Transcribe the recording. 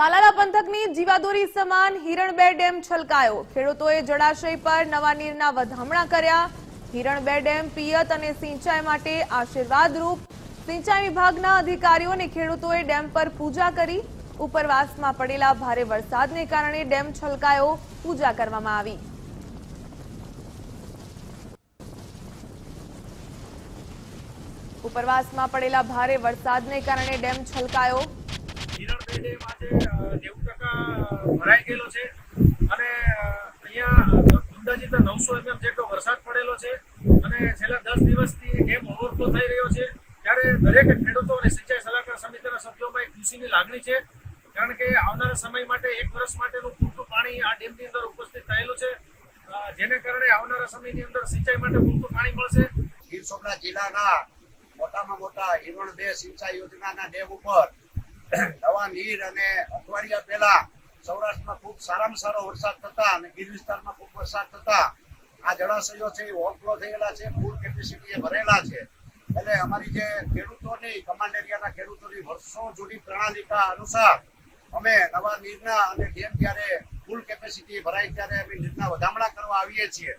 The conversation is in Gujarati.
તાલાલા પંથકની જીવાદોરી સમાન હિરણબે ડેમ છલકાયો. ખેડૂતોએ જળાશય પર નવા નીરના વધામણા કર્યા. હિરણબે ડેમ, પિયત અને સિંચાઈ માટે આશીર્વાદરૂપ સિંચાઈ વિભાગના અધિકારીઓ અને ખેડૂતોએ ડેમ પર પૂજા કરી. ઉપરવાસમાં પડેલા ભારે વરસાદને કારણે ડેમ છલકાયો. પૂજા કરવામાં આવી. ઉપરવાસમાં પડેલા ભારે વરસાદને કારણે ડેમ છલકાયો. ડેમ નેવું ટકા ભરાઈ ગયેલો છે અને અહીંયા અંદાજિત નવસો એમએમ જેટલો વરસાદ પડેલો છે અને છેલ્લા દસ દિવસથી ડેમ ઓવરફ્લો થઈ રહ્યો છે ત્યારે દરેક ખેડૂતો અને સિંચાઈ સલાહકાર સમિતિના સભ્યોમાં એક ખુશીની લાગણી છે કારણ કે આવનારા સમય માટે એક વર્ષ માટેનું પૂરતું પાણી આ ડેમની અંદર ઉપસ્થિત થયેલું છે જેને કારણે આવનારા સમયની અંદર સિંચાઈ માટે પૂરતું પાણી મળશે ગીર જિલ્લાના મોટામાં મોટા હિરણ બે સિંચાઈ યોજનાના ડેમ ઉપર નવા નીર અને અઠવાડિયા પહેલા સૌરાષ્ટ્રમાં ખૂબ સારામાં સારો વરસાદ થતા અને ગીર વિસ્તારમાં ખૂબ વરસાદ થતા. આ જળાશયો છે એ ઓવરફ્લો થયેલા છે ફૂલ કેપેસિટી એ ભરેલા છે. એટલે અમારી જે ખેડૂતોની કમાન્ડ એરિયાના ખેડૂતોની વર્ષો જૂની પ્રણાલિકા અનુસાર અમે નવા નીરના અને ડેમ જ્યારે ફૂલ કેપેસિટી ભરાય ત્યારે અમે નીરના વધામણા કરવા આવીએ છીએ.